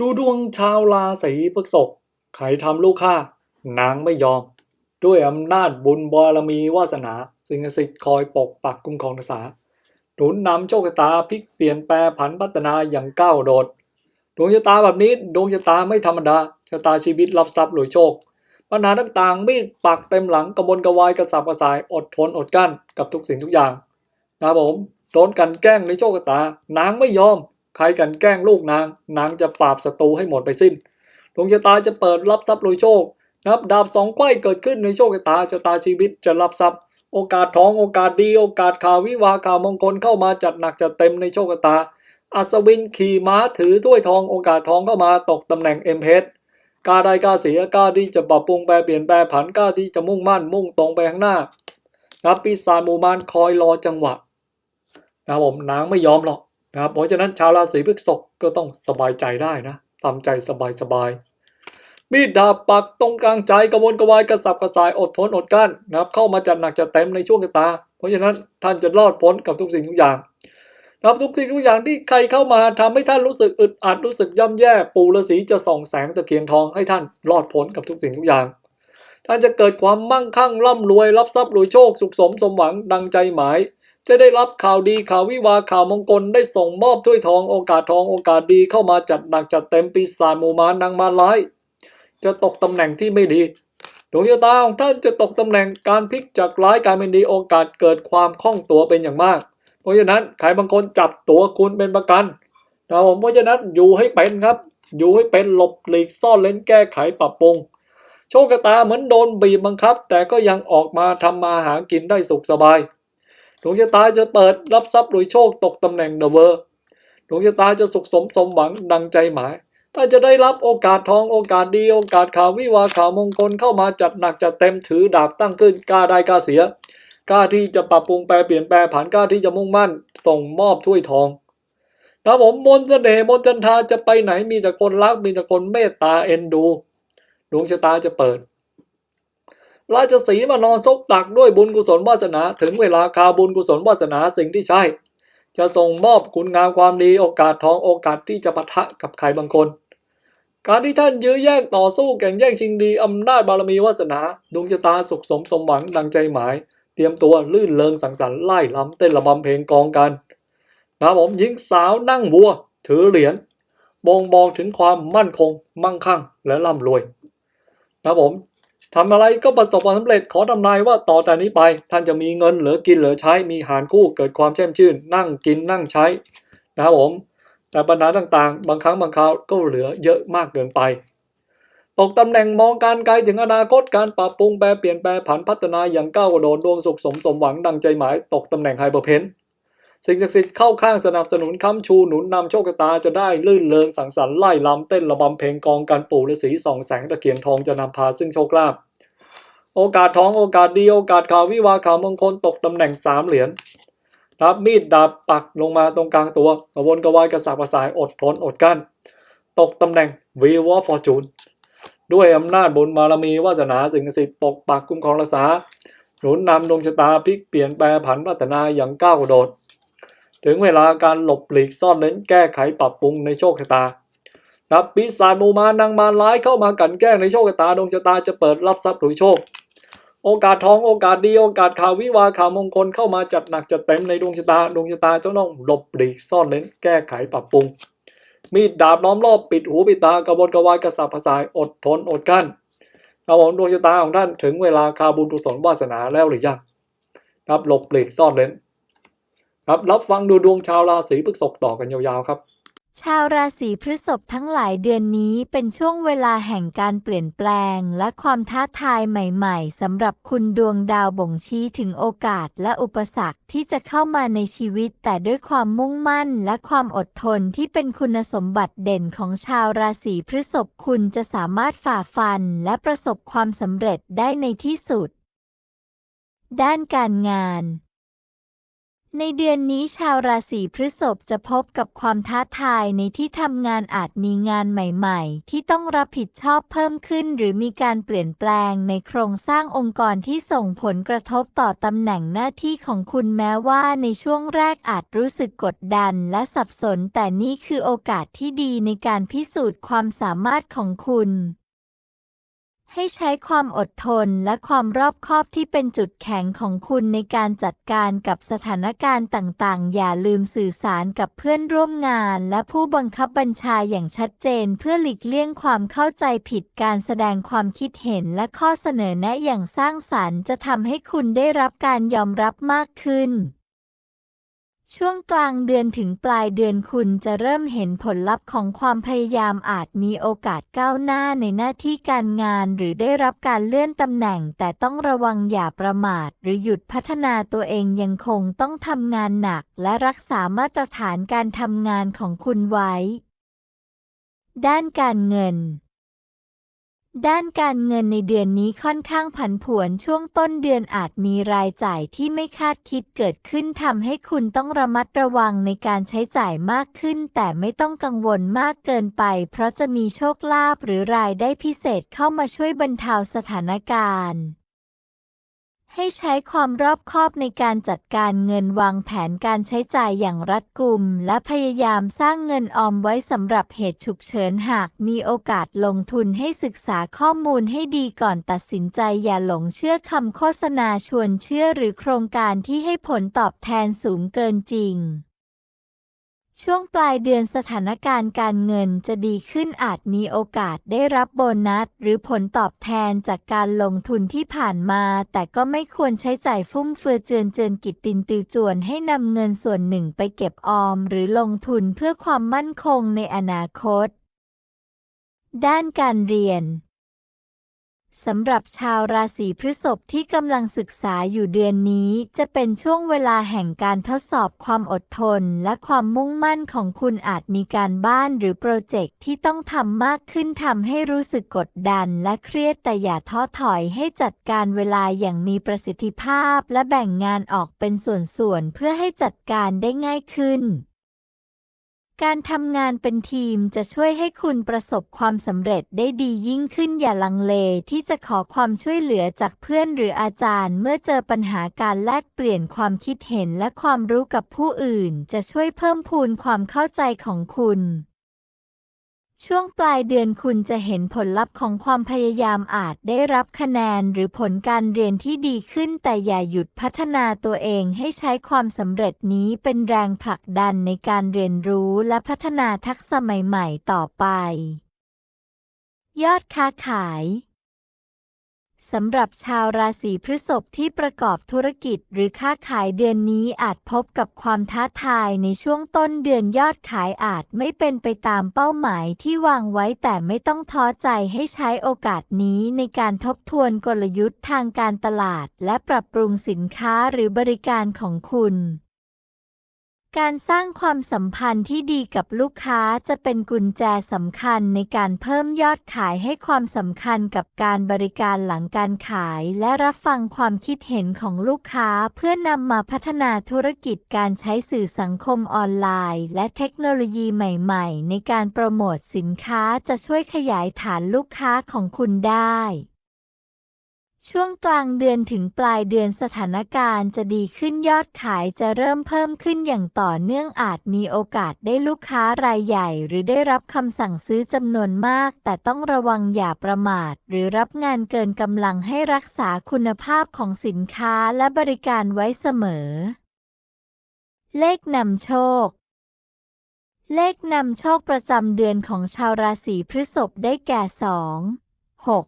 ดูดวงชาวราศีพฤษภใครทำลูกข้านางไม่ยอม ด้วยอำนาจบุญบารมีวาสนา สิ่งศักดิ์สิทธิ์คอยปกปักคุ้มครองรักษาหนุนนำโชคชะตาพลิกเปลี่ยนแปลผันพัฒนาอย่างก้าวโดด ดวงชะตาแบบนี้ดวงชะตาไม่ธรรมดาชะตาชีวิตรับทรัพย์รวยโชค ปัญหาต่างๆมีดปักเต็มหลังกระบนกระวายกระสับกระส่ายอดทนอดกั้นกับทุกสิ่งทุกอย่างนะผมโดนกันแกล้งในโชคชะตานางไม่ยอม ใครกันแกล้งลูกนาง นางจะปราบศัตรูให้หมดไปสิ้น ดวงชะตาจะเปิดรับทรัพย์รวยโชคนะครับดาบสองไข้เกิดขึ้นในโชคชะตาชะตาชีวิตจะรับทรัพย์ โอกาสทองโอกาสดีโอกาสข่าววิวาข่าวมงคลเข้ามาจัดหนักจัดเต็มในโชคชะตา อัศวินขี่ม้าถือถ้วยทองโอกาสทองเข้ามาตกตำแหน่งเอ็มเพชกล้าได้กล้าเสียกล้าที่จะปรับปรุงแปลเปลี่ยนแปลผันกล้าที่จะมุ่งมั่นมุ่งตรงไปข้างหน้านะครับปีศาจมูมารคอยรอจังหวะนะผมนางไม่ยอมหรอก นะครับเพราะฉะนั้นชาวราศีพฤษภก็ต้องสบายใจได้นะทำใจสบายสบายๆมีดดาบปักตรงกลางใจกระวนกระวายกระสับกระส่ายอดทนอดกั้นนะครับ เข้ามาจัดหนักจัดเต็มในช่วงตา เพราะฉะนั้นท่านจะรอดพ้นกับทุกสิ่งทุกอย่างนะครับทุกสิ่งทุกอย่างที่ใครเข้ามาทำให้ท่านรู้สึกอึดอัดรู้สึกย่ำแย่ปู่ฤาษีจะส่องแสงตะเกียงทองให้ท่านรอดพ้นกับทุกสิ่งทุกอย่าง ท่านจะเกิดความมั่งคั่งร่ำรวยรับทรัพย์รวยโชคสุขสมสมหวังดังใจหมาย จะได้รับข่าวดีข่าววิวาข่าวมงคลได้ส่งมอบถ้วยทองโอกาสทองโอกาสดีเข้ามาจัดหนักจัดเต็มปีศาจหมู่มารนางมารร้ายจะตกตำแหน่งที่ไม่ดีดวงชะตาของท่านจะตกตำแหน่งการพลิกจากร้ายกลายเป็นดีโอกาสเกิดความคล่องตัวเป็นอย่างมาก เพราะฉะนั้นใครบางคนจับตัวคุณเป็นประกันนะผมเพราะฉะนั้นอยู่ให้เป็นครับ อยู่ให้เป็นหลบหลีกซ่อนเล้นแก้ไขปรับปรุงโชคชะตาเหมือนโดนบีบบังคับ แต่ก็ยังออกมาทำมาหากินได้สุขสบาย ดวงชะตาจะเปิดรับทรัพย์รวยโชคตกตำแหน่งเดอะเวอร์ดวงชะตาจะสุขสมสมหวังดังใจหมาย ถ้าจะได้รับโอกาสทองโอกาสดีโอกาสข่าววิวาข่าวมงคลเข้ามาจัดหนักจัดเต็มถือดาบตั้งขึ้นกล้าได้กล้าเสียกล้าที่จะปรับปรุงแปลเปลี่ยนแปลผันกล้าที่จะมุ่งมั่น ส่งมอบถ้วยทองนะผมมนต์เสน่ห์มนจันทาจะไปไหนมีแต่คนรักมีแต่คนเมตตาเอ็นดู ดวงชะตาจะเปิด ราชสีมานอนซบตักด้วยบุญกุศลวาสนา ถึงเวลาคาบุญกุศลวาสนาสิ่งที่ใช่ จะส่งมอบคุณงามความดีโอกาสทองโอกาสที่จะปะทะกับใครบางคน การที่ท่านยื้อแย่งต่อสู้แข่งแย่งชิงดีอำนาจบารมีวาสนาดวงชะตาสุขสมสมหวังดังใจหมาย เตรียมตัวลื่นเริงสังสรรค์ไล่ล้ำเต้นระบำเพลงกองกันนะผมหญิงสาวนั่งวัว ถือเหรียญบ่งบอกถึงความมั่นคง มั่งคั่งและร่ำรวยนะผม ทำอะไรก็ประสบความสำเร็จขอทำนายว่าต่อจากนี้ไป ท่านจะมีเงินเหลือกินเหลือใช้มีหารคู่เกิดความแช่มชื่น นั่งกินนั่งใช้ นะครับผม แต่ปัญหาต่างๆ บางครั้งบางคราวก็เหลือเยอะมากเกินไป ตกตำแหน่งมองการไกลถึงอนาคตการปรับปรุงแปลเปลี่ยนแปลผันพัฒนาอย่างก้าวกระโดดดวงสุขสมสมหวังดังใจหมาย ตกตำแหน่งไฮเปอร์เพน สิ่งศักดิ์สิทธิ์เข้าข้างสนับสนุนค้ำชูหนุนนำโชคชะตาจะได้ลื่นเริงสังสรรค์ไล่ลำเต้นระบำเพลงกองการปู่ฤาษีส่องแสงตะเกียงทองจะนำพาซึ่งโชคลาภโอกาสทองโอกาสดีโอกาสข่าววิวาข่าวมงคลตกตำแหน่งสามเหรียญรับมีดดาบปักลงมาตรงกลางตัวกระวนกระวายกระสับกระส่ายอดทนอดกั้น ตกตำแหน่งวีวอฟอร์จูนด้วยอำนาจบุญบารมีวาสนาสิ่งศักดิ์สิทธิ์ปกปักคุ้มครองรักษาหนุนนำดวงชะตาพลิกเปลี่ยนแปลผันพัฒนาอย่างก้าวกระโดด ถึงเวลาการหลบหลีกซ่อนเล้นแก้ไขปรับปรุงในโชคชะตารับปีศาจมูมานางมารร้ายเข้ามากันแกล้งในโชคชะตาดวงชะตาจะเปิดรับทรัพย์หรือโชค โอกาสทองโอกาสดีโอกาสข่าววิวาข่าวมงคลเข้ามาจัดหนักจัดเต็มในดวงชะตาดวงชะตาจะต้องหลบหลีกซ่อนเล้นแก้ไขปรับปรุง มีดดาบล้อมรอบปิดหูปิดตากระบวนกระวายกระสับกระส่ายอดทนอดกั้นครับผมดวงชะตาของท่านถึงเวลาคาบุญกุศลวาสนาแล้วหรือยังครับหลบหลีกซ่อนเล้น ครับรับฟังดูดวงชาวราศีพฤษภต่อกันยาวๆครับ ชาวราศีพฤษภทั้งหลายเดือนนี้เป็นช่วงเวลาแห่งการเปลี่ยนแปลง และความท้าทายใหม่ๆสำหรับคุณดวงดาวบ่งชี้ถึงโอกาสและอุปสรรคที่จะเข้ามาในชีวิต แต่ด้วยความมุ่งมั่นและความอดทนที่เป็นคุณสมบัติเด่นของชาวราศีพฤษภคุณจะสามารถฝ่าฟันและประสบความสำเร็จได้ในที่สุด ด้านการงาน ในเดือนนี้ชาวราศีพฤษภจะพบกับความท้าทายในที่ทำงานอาจมีงานใหม่ๆ ที่ต้องรับผิดชอบเพิ่มขึ้น หรือมีการเปลี่ยนแปลงในโครงสร้างองค์กรที่ส่งผลกระทบต่อตำแหน่งหน้าที่ของคุณแม้ว่าในช่วงแรกอาจรู้สึกกดดันและสับสน แต่นี่คือโอกาสที่ดีในการพิสูจน์ความสามารถของคุณ ให้ใช้ความอดทนและความรอบคอบที่เป็นจุดแข็งของคุณในการจัดการกับสถานการณ์ต่างๆ อย่าลืมสื่อสารกับเพื่อนร่วมงาน และผู้บังคับบัญชาอย่างชัดเจน เพื่อหลีกเลี่ยงความเข้าใจผิดการแสดงความคิดเห็นและข้อเสนอแนะอย่างสร้างสรรค์ จะทำให้คุณได้รับการยอมรับมากขึ้น ช่วงกลางเดือนถึงปลายเดือนคุณจะเริ่มเห็นผลลัพธ์ของความพยายามอาจมีโอกาสก้าวหน้าในหน้าที่การงานหรือได้รับการเลื่อนตำแหน่ง แต่ต้องระวังอย่าประมาท หรือหยุดพัฒนาตัวเองยังคงต้องทำงานหนัก และรักษามาตรฐานการทำงานของคุณไว้ ด้านการเงิน ด้านการเงินในเดือนนี้ค่อนข้างผันผวนช่วงต้นเดือนอาจมีรายจ่ายที่ไม่คาดคิดเกิดขึ้นทำให้คุณต้องระมัดระวังในการใช้จ่ายมากขึ้น แต่ไม่ต้องกังวลมากเกินไป เพราะจะมีโชคลาภหรือรายได้พิเศษเข้ามาช่วยบรรเทาสถานการณ์ ให้ใช้ความรอบคอบในการจัดการเงินวางแผนการใช้จ่ายอย่างรัดกุม และพยายามสร้างเงินออมไว้สำหรับเหตุฉุกเฉินหากมีโอกาสลงทุนให้ศึกษาข้อมูลให้ดีก่อนตัดสินใจอย่าหลงเชื่อคำโฆษณาชวนเชื่อหรือโครงการที่ให้ผลตอบแทนสูงเกินจริง ช่วงปลายเดือนสถานการณ์การเงินจะดีขึ้นอาจมีโอกาสได้รับโบนัส หรือผลตอบแทนจากการลงทุนที่ผ่านมา แต่ก็ไม่ควรใช้จ่ายฟุ่มเฟือยเจือนเจือนกิตตินตือจวนให้นำเงินส่วนหนึ่งไปเก็บออม หรือลงทุนเพื่อความมั่นคงในอนาคต ด้านการเรียน สำหรับชาวราศีพฤษภที่กำลังศึกษาอยู่เดือนนี้จะเป็นช่วงเวลาแห่งการทดสอบความอดทน และความมุ่งมั่นของคุณอาจมีการบ้านหรือโปรเจกต์ที่ต้องทำมากขึ้นทำให้รู้สึกกดดันและเครียดแต่อย่าท้อถอยให้จัดการเวลาอย่างมีประสิทธิภาพ และแบ่งงานออกเป็นส่วนๆเพื่อให้จัดการได้ง่ายขึ้น การทำงานเป็นทีมจะช่วยให้คุณประสบความสำเร็จได้ดียิ่งขึ้นอย่าลังเลที่จะขอความช่วยเหลือจากเพื่อนหรืออาจารย์ เมื่อเจอปัญหาการแลกเปลี่ยนความคิดเห็นและความรู้กับผู้อื่น จะช่วยเพิ่มพูนความเข้าใจของคุณ ช่วงปลายเดือนคุณจะเห็นผลลัพธ์ของความพยายามอาจได้รับคะแนนหรือผลการเรียนที่ดีขึ้น แต่อย่าหยุดพัฒนาตัวเองให้ใช้ความสำเร็จนี้เป็นแรงผลักดันในการเรียนรู้และพัฒนาทักษะใหม่ ๆ ต่อไป ยอดค้าขาย สำหรับชาวราศีพฤษภที่ประกอบธุรกิจหรือค้าขายเดือนนี้อาจพบกับความท้าทายในช่วงต้นเดือนยอดขายอาจไม่เป็นไปตามเป้าหมายที่วางไว้แต่ไม่ต้องท้อใจให้ใช้โอกาสนี้ในการทบทวนกลยุทธ์ทางการตลาดและปรับปรุงสินค้าหรือบริการของคุณ การสร้างความสัมพันธ์ที่ดีกับลูกค้าจะเป็นกุญแจสำคัญในการเพิ่มยอดขายให้ความสำคัญกับการบริการหลังการขายและรับฟังความคิดเห็นของลูกค้าเพื่อนำมาพัฒนาธุรกิจการใช้สื่อสังคมออนไลน์ และเทคโนโลยีใหม่ๆ ในการโปรโมทสินค้าจะช่วยขยายฐานลูกค้าของคุณได้ ช่วงกลางเดือนถึงปลายเดือนสถานการณ์จะดีขึ้นยอดขายจะเริ่มเพิ่มขึ้นอย่างต่อเนื่องอาจมีโอกาสได้ลูกค้ารายใหญ่ หรือได้รับคำสั่งซื้อจำนวนมาก แต่ต้องระวังอย่าประมาท หรือรับงานเกินกำลังให้รักษาคุณภาพของสินค้าและบริการไว้เสมอ เลขนำโชคเลขนำโชคประจำเดือนของชาวราศีพฤษภได้แก่ 2 6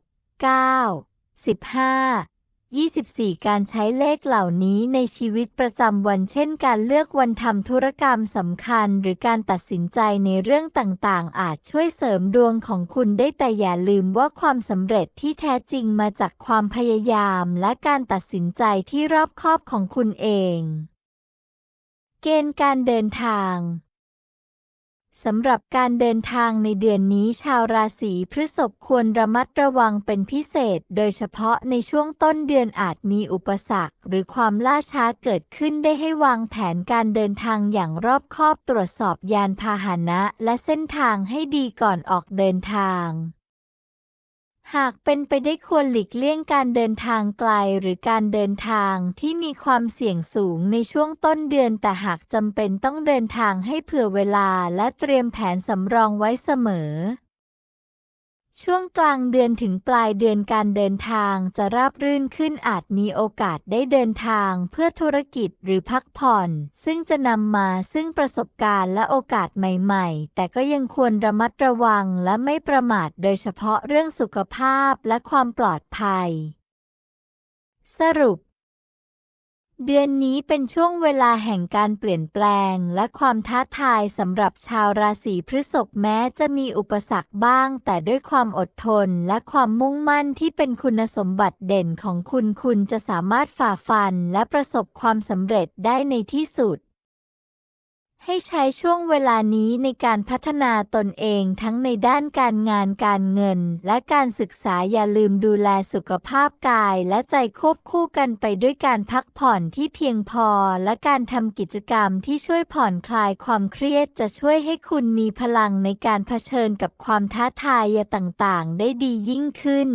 9 15 24 การใช้เลขเหล่านี้ในชีวิตประจำวันเช่นการเลือกวันทำธุรกรรมสำคัญ หรือการตัดสินใจในเรื่องต่างๆ อาจช่วยเสริมดวงของคุณได้แต่อย่าลืมว่าความสำเร็จที่แท้จริงมาจากความพยายามและการตัดสินใจที่รอบคอบของคุณเอง เกณฑ์การเดินทาง สำหรับการเดินทางในเดือนนี้ชาวราศีพฤษภควรระมัดระวังเป็นพิเศษ โดยเฉพาะในช่วงต้นเดือนอาจมีอุปสรรค หรือความล่าช้าเกิดขึ้นได้ให้วางแผนการเดินทางอย่างรอบคอบตรวจสอบยานพาหนะและเส้นทางให้ดีก่อนออกเดินทาง หากเป็นไปได้ควรหลีกเลี่ยงการเดินทางไกลหรือการเดินทางที่มีความเสี่ยงสูงในช่วงต้นเดือน แต่หากจำเป็นต้องเดินทางให้เผื่อเวลาและเตรียมแผนสำรองไว้เสมอ ช่วงกลางเดือนถึงปลายเดือนการเดินทางจะราบรื่นขึ้นอาจมีโอกาสได้เดินทางเพื่อธุรกิจหรือพักผ่อน ซึ่งจะนำมาซึ่งประสบการณ์และโอกาสใหม่ๆ แต่ก็ยังควรระมัดระวังและไม่ประมาทโดยเฉพาะเรื่องสุขภาพและความปลอดภัย สรุป เดือนนี้เป็นช่วงเวลาแห่งการเปลี่ยนแปลงและความท้าทายสำหรับชาวราศีพฤษภแม้จะมีอุปสรรคบ้าง แต่ด้วยความอดทนและความมุ่งมั่นที่เป็นคุณสมบัติเด่นของคุณคุณจะสามารถฝ่าฟันและประสบความสำเร็จได้ในที่สุด ให้ใช้ช่วงเวลานี้ในการพัฒนาตนเองทั้งในด้านการงานการเงิน และการศึกษาอย่าลืมดูแลสุขภาพกายและใจควบคู่กันไปด้วยการพักผ่อนที่เพียงพอ และการทำกิจกรรมที่ช่วยผ่อนคลายความเครียดจะช่วยให้คุณมีพลังในการเผชิญกับความท้าทายต่างๆ ได้ดียิ่งขึ้น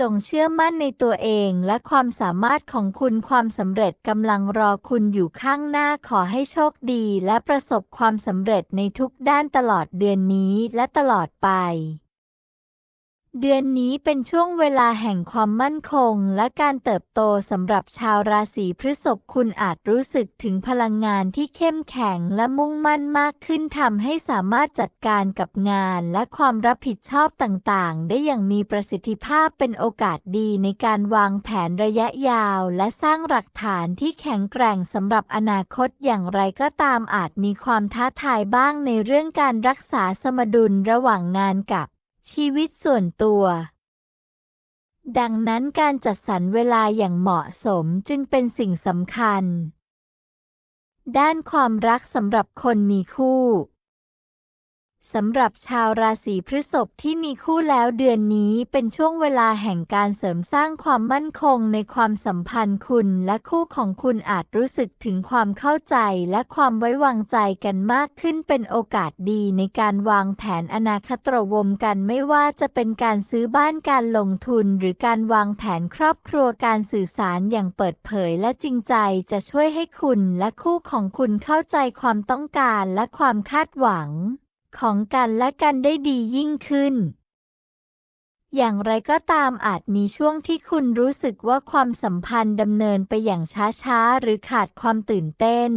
จงเชื่อมั่นในตัวเองและความสามารถของคุณความสำเร็จกำลังรอคุณอยู่ข้างหน้าขอให้โชคดีและประสบความสำเร็จในทุกด้านตลอดเดือนนี้และตลอดไป เดือนนี้เป็นช่วงเวลาแห่งความมั่นคงและการเติบโตสำหรับชาวราศีพฤษภคุณอาจรู้สึกถึงพลังงานที่เข้มแข็งและมุ่งมั่นมากขึ้นทำให้สามารถจัดการกับงานและความรับผิดชอบต่างๆ ได้อย่างมีประสิทธิภาพเป็นโอกาสดีในการวางแผนระยะยาว และสร้างหลักฐานที่แข็งแกร่งสำหรับอนาคตอย่างไรก็ตามอาจมีความท้าทายบ้างในเรื่องการรักษาสมดุลระหว่างงานกับ ชีวิตส่วนตัว ดังนั้นการจัดสรรเวลาอย่างเหมาะสมจึงเป็นสิ่งสำคัญ ด้านความรักสำหรับคนมีคู่ สำหรับชาวราศีพฤษภที่มีคู่แล้วเดือนนี้เป็นช่วงเวลาแห่งการเสริมสร้างความมั่นคงในความสัมพันธ์คุณและคู่ของคุณอาจรู้สึกถึงความเข้าใจและความไว้วางใจกันมากขึ้นเป็นโอกาสดีในการวางแผนอนาคตรวมกันไม่ว่าจะเป็นการซื้อบ้านการลงทุน หรือการวางแผนครอบครัวการสื่อสารอย่างเปิดเผยและจริงใจจะช่วยให้คุณและคู่ของคุณเข้าใจความต้องการและความคาดหวัง ของกันและกันได้ดียิ่งขึ้น อย่างไรก็ตามอาจมีช่วงที่คุณรู้สึกว่าความสัมพันธ์ดำเนินไปอย่างช้าๆ หรือขาดความตื่นเต้น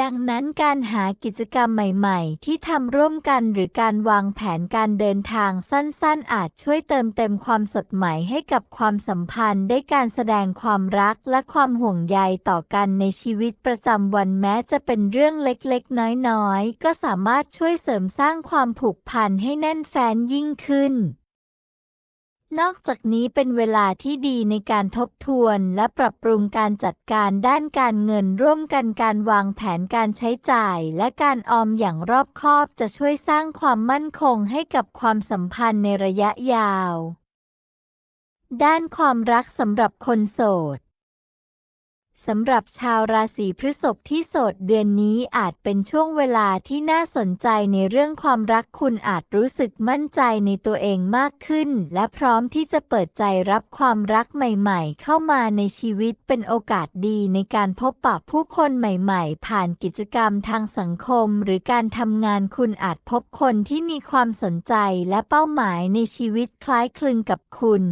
ดังนั้นการหากิจกรรมใหม่ๆ ที่ทำร่วมกันหรือการวางแผนการเดินทางสั้นๆ อาจช่วยเติมเต็มความสดใหม่ให้กับความสัมพันธ์ได้การแสดงความรักและความห่วงใยต่อกันในชีวิตประจำวันแม้จะเป็นเรื่องเล็กๆ น้อยๆ ก็สามารถช่วยเสริมสร้างความผูกพันให้แน่นแฟ้นยิ่งขึ้น นอกจากนี้เป็นเวลาที่ดีในการทบทวนและปรับปรุงการจัดการด้านการเงินร่วมกันการวางแผนการใช้จ่าย และการออมอย่างรอบคอบจะช่วยสร้างความมั่นคงให้กับความสัมพันธ์ในระยะยาว ด้านความรักสำหรับคนโสด สำหรับชาวราศีพฤษภที่โสดเดือนนี้อาจเป็นช่วงเวลาที่น่าสนใจในเรื่องความรักคุณอาจรู้สึกมั่นใจในตัวเองมากขึ้น และพร้อมที่จะเปิดใจรับความรักใหม่ๆ เข้ามาในชีวิตเป็นโอกาสดีในการพบปะผู้คนใหม่ๆ ผ่านกิจกรรมทางสังคม หรือการทำงานคุณอาจพบคนที่มีความสนใจและเป้าหมายในชีวิตคล้ายคลึงกับคุณ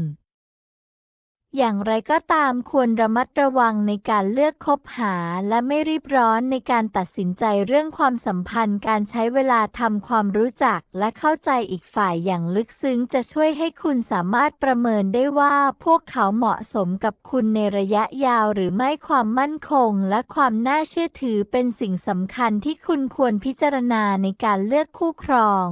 อย่างไรก็ตามควรระมัดระวังในการเลือกคบหา และไม่รีบร้อนในการตัดสินใจเรื่องความสัมพันธ์ การใช้เวลาทำความรู้จัก และเข้าใจอีกฝ่ายอย่างลึกซึ้งจะช่วยให้คุณสามารถประเมินได้ว่า พวกเขาเหมาะสมกับคุณในระยะยาวหรือไม่ความมั่นคง และความน่าเชื่อถือเป็นสิ่งสำคัญที่คุณควรพิจารณาในการเลือกคู่ครอง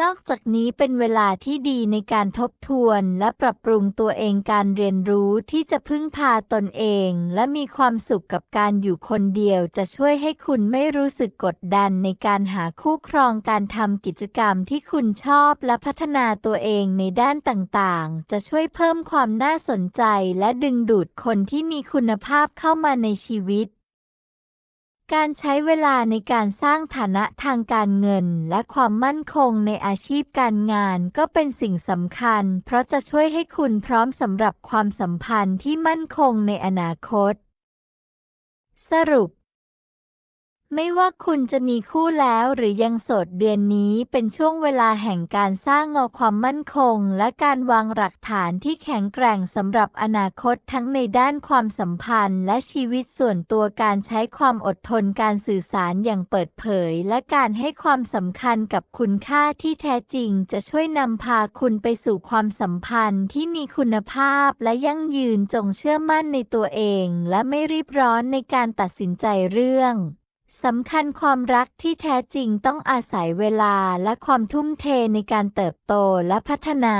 นอกจากนี้เป็นเวลาที่ดีในการทบทวนและปรับปรุงตัวเองการเรียนรู้ที่จะพึ่งพาตนเอง และมีความสุขกับการอยู่คนเดียวจะช่วยให้คุณไม่รู้สึกกดดันในการหาคู่ครองการทำกิจกรรมที่คุณชอบและพัฒนาตัวเองในด้านต่างๆ จะช่วยเพิ่มความน่าสนใจและดึงดูดคนที่มีคุณภาพเข้ามาในชีวิต การใช้เวลาในการสร้างฐานะทางการเงิน และความมั่นคงในอาชีพการงานก็เป็นสิ่งสำคัญ เพราะจะช่วยให้คุณพร้อมสำหรับความสัมพันธ์ที่มั่นคงในอนาคต สรุป ไม่ว่าคุณจะมีคู่แล้วหรือยังโสดเดือนนี้เป็นช่วงเวลาแห่งการสร้างเงาความมั่นคง และการวางหลักฐานที่แข็งแกร่งสำหรับอนาคตทั้งในด้านความสัมพันธ์ และชีวิตส่วนตัวการใช้ความอดทนการสื่อสารอย่างเปิดเผย และการให้ความสำคัญกับคุณค่าที่แท้จริง จะช่วยนำพาคุณไปสู่ความสัมพันธ์ที่มีคุณภาพและยั่งยืนจงเชื่อมั่นในตัวเอง และไม่รีบร้อนในการตัดสินใจเรื่อง สำคัญความรักที่แท้จริงต้องอาศัยเวลาและความทุ่มเทในการเติบโตและพัฒนา